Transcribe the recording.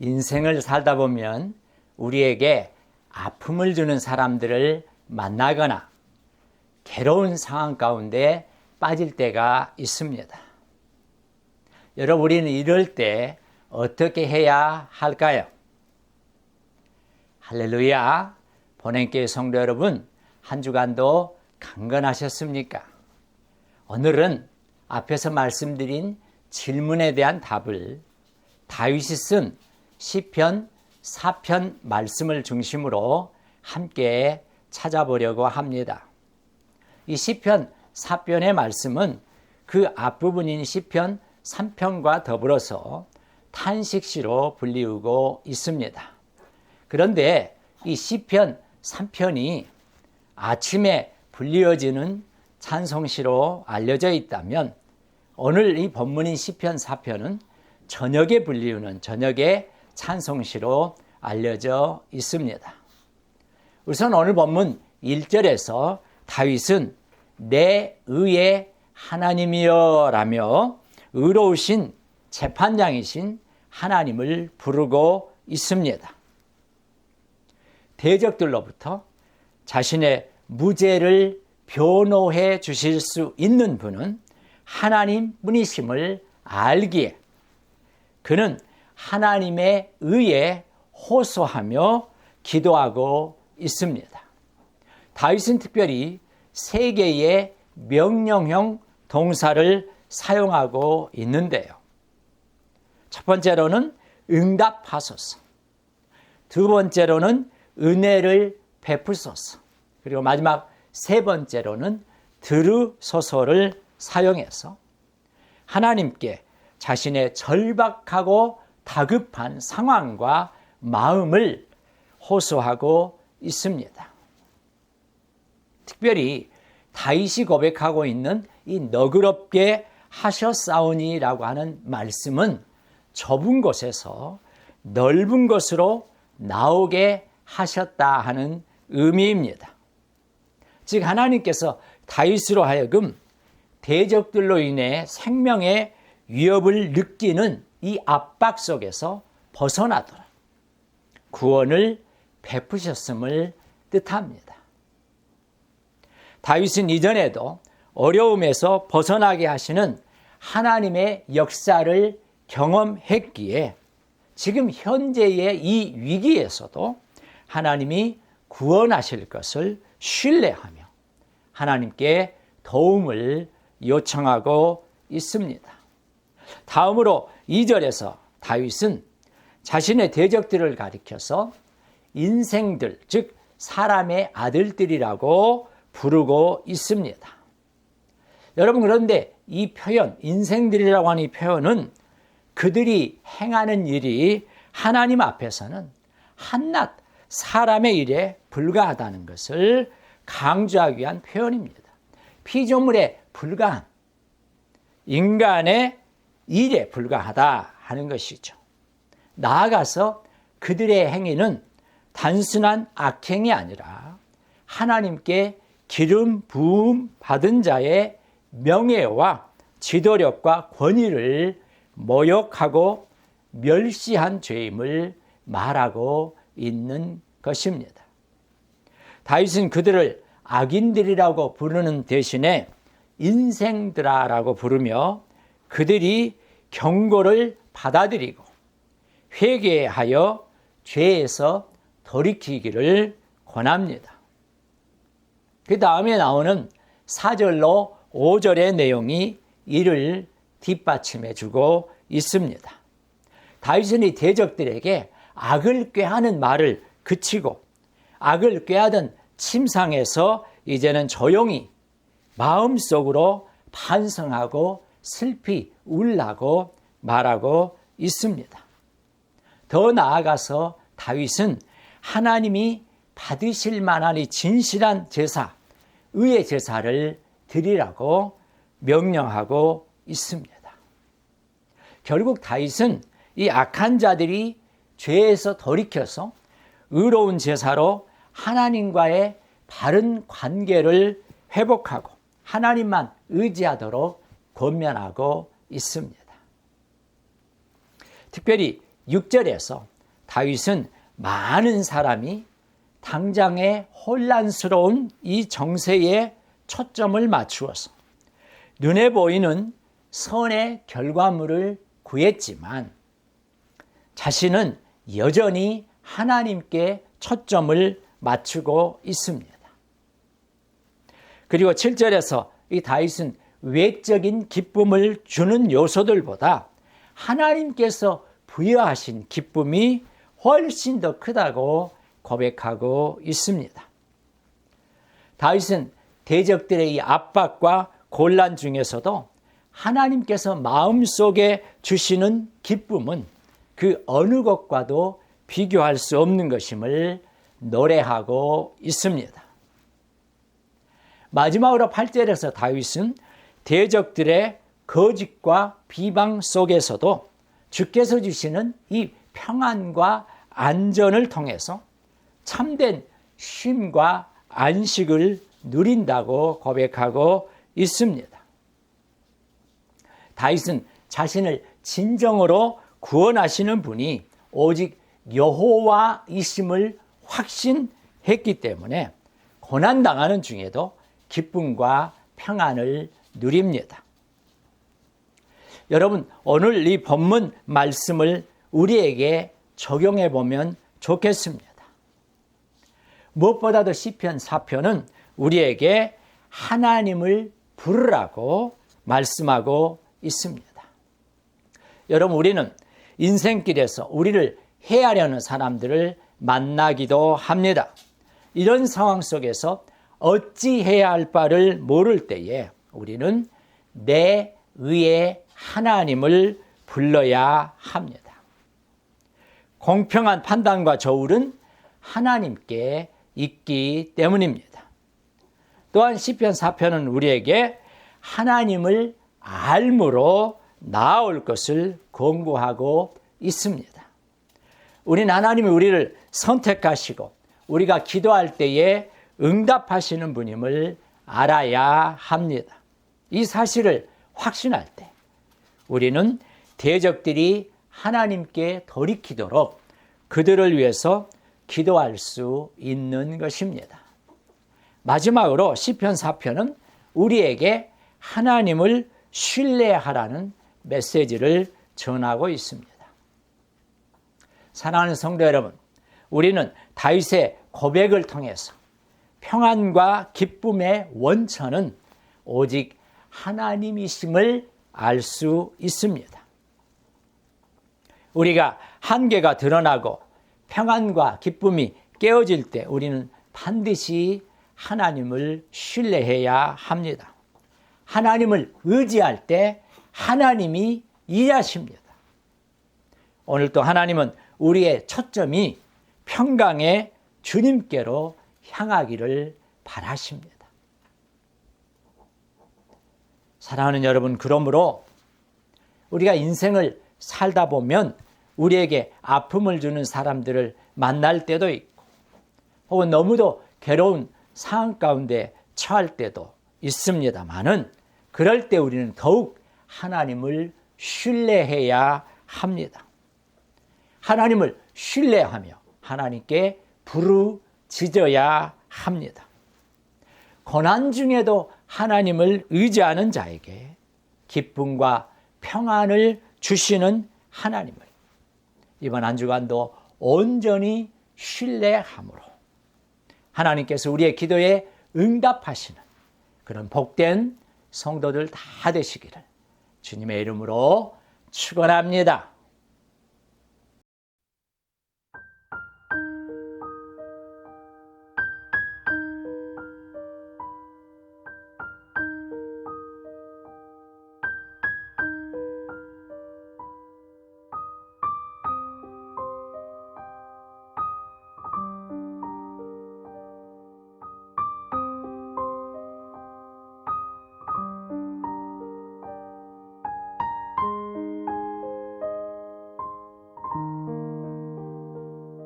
인생을 살다 보면 우리에게 아픔을 주는 사람들을 만나거나 괴로운 상황 가운데 빠질 때가 있습니다. 여러분, 우리는 이럴 때 어떻게 해야 할까요? 할렐루야. 본행교회 성도 여러분, 한 주간도 강건하셨습니까? 오늘은 앞에서 말씀드린 질문에 대한 답을 다윗이 쓴 시편 4편 말씀을 중심으로 함께 찾아보려고 합니다. 이 시편 4편의 말씀은 그 앞부분인 시편 3편과 더불어서 탄식시로 불리우고 있습니다. 그런데 이 시편 3편이 아침에 불리어지는 찬송시로 알려져 있다면 오늘 이 본문인 시편 4편은 저녁에 불리우는 저녁의 찬송시로 알려져 있습니다. 우선 오늘 본문 1절에서 다윗은 내 의의 하나님이여 라며 의로우신 재판장이신 하나님을 부르고 있습니다. 대적들로부터 자신의 무죄를 변호해 주실 수 있는 분은 하나님 뿐이심을 알기에 그는 하나님의 의에 호소하며 기도하고 있습니다. 다윗은 특별히 세 개의 명령형 동사를 사용하고 있는데요. 첫 번째로는 응답하소서. 두 번째로는 은혜를 베푸소서. 그리고 마지막 세 번째로는 들으소서를 사용해서 하나님께 자신의 절박하고 다급한 상황과 마음을 호소하고 있습니다. 특별히 다윗이 고백하고 있는 이 너그럽게 하셨사오니라고 하는 말씀은 좁은 곳에서 넓은 곳으로 나오게 하셨다 하는 의미입니다. 즉 하나님께서 다윗으로 하여금 대적들로 인해 생명의 위협을 느끼는 이 압박 속에서 벗어나도록 구원을 베푸셨음을 뜻합니다. 다윗은 이전에도 어려움에서 벗어나게 하시는 하나님의 역사를 경험했기에 지금 현재의 이 위기에서도 하나님이 구원하실 것을 신뢰하며 하나님께 도움을 요청하고 있습니다. 다음으로 2절에서 다윗은 자신의 대적들을 가리켜서 인생들, 즉 사람의 아들들이라고 부르고 있습니다. 여러분 그런데 이 표현, 인생들이라고 하는 이 표현은 그들이 행하는 일이 하나님 앞에서는 한낱 사람의 일에 불과하다는 것을 강조하기 위한 표현입니다. 피조물에 불과한 인간의 일에 불과하다 하는 것이죠. 나아가서 그들의 행위는 단순한 악행이 아니라 하나님께 기름 부음 받은 자의 명예와 지도력과 권위를 모욕하고 멸시한 죄임을 말하고 있는 것입니다. 다윗은 그들을 악인들이라고 부르는 대신에 인생들아라고 부르며 그들이 경고를 받아들이고 회개하여 죄에서 돌이키기를 권합니다. 그 다음에 나오는 4절로 5절의 내용이 이를 뒷받침해 주고 있습니다. 다윗은 이 대적들에게 악을 꾀하는 말을 그치고 악을 꾀하던 침상에서 이제는 조용히 마음속으로 반성하고 슬피 울라고 말하고 있습니다. 더 나아가서 다윗은 하나님이 받으실 만한 이 진실한 제사, 의의 제사를 드리라고 명령하고 있습니다. 결국 다윗은 이 악한 자들이 죄에서 돌이켜서 의로운 제사로 하나님과의 바른 관계를 회복하고 하나님만 의지하도록 권면하고 있습니다. 특별히 6절에서 다윗은 많은 사람이 당장의 혼란스러운 이 정세에 초점을 맞추어서 눈에 보이는 선의 결과물을 구했지만 자신은 여전히 하나님께 초점을 맞추고 있습니다. 그리고 7절에서 이 다윗은 외적인 기쁨을 주는 요소들보다 하나님께서 부여하신 기쁨이 훨씬 더 크다고 고백하고 있습니다. 다윗은 대적들의 이 압박과 곤란 중에서도 하나님께서 마음속에 주시는 기쁨은 그 어느 것과도 비교할 수 없는 것임을 노래하고 있습니다. 마지막으로 8절에서 다윗은 대적들의 거짓과 비방 속에서도 주께서 주시는 이 평안과 안전을 통해서 참된 쉼과 안식을 누린다고 고백하고 있습니다. 다윗은 자신을 진정으로 구원하시는 분이 오직 여호와이심을 확신했기 때문에 고난 당하는 중에도 기쁨과 평안을 누립니다. 여러분, 오늘 이 본문 말씀을 우리에게 적용해 보면 좋겠습니다. 무엇보다도 시편 4편은 우리에게 하나님을 부르라고 말씀하고 있습니다. 여러분, 우리는 인생길에서 우리를 해하려는 사람들을 만나기도 합니다. 이런 상황 속에서 어찌 해야 할 바를 모를 때에 우리는 내 의의 하나님을 불러야 합니다. 공평한 판단과 저울은 하나님께 있기 때문입니다. 또한 시편 4편은 우리에게 하나님을 알므로 나올 것을 권고하고 있습니다. 우리는 하나님이 우리를 선택하시고 우리가 기도할 때에 응답하시는 분임을 알아야 합니다. 이 사실을 확신할 때 우리는 대적들이 하나님께 돌이키도록 그들을 위해서 기도할 수 있는 것입니다. 마지막으로 시편 4편은 우리에게 하나님을 신뢰하라는 메시지를 전하고 있습니다. 사랑하는 성도 여러분, 우리는 다윗의 고백을 통해서 평안과 기쁨의 원천은 오직 하나님이심을 알 수 있습니다. 우리가 한계가 드러나고 평안과 기쁨이 깨어질 때 우리는 반드시 하나님을 신뢰해야 합니다. 하나님을 의지할 때 하나님이 일하십니다. 오늘 또 하나님은 우리의 초점이 평강의 주님께로 향하기를 바라십니다. 사랑하는 여러분, 그러므로 우리가 인생을 살다 보면 우리에게 아픔을 주는 사람들을 만날 때도 있고, 혹은 너무도 괴로운 상황 가운데 처할 때도 있습니다만은, 그럴 때 우리는 더욱 하나님을 신뢰해야 합니다. 하나님을 신뢰하며 하나님께 부르짖어야 합니다. 고난 중에도 하나님을 의지하는 자에게 기쁨과 평안을 주시는 하나님을 이번 한 주간도 온전히 신뢰함으로 하나님께서 우리의 기도에 응답하시는 그런 복된 성도들 다 되시기를 주님의 이름으로 축원합니다.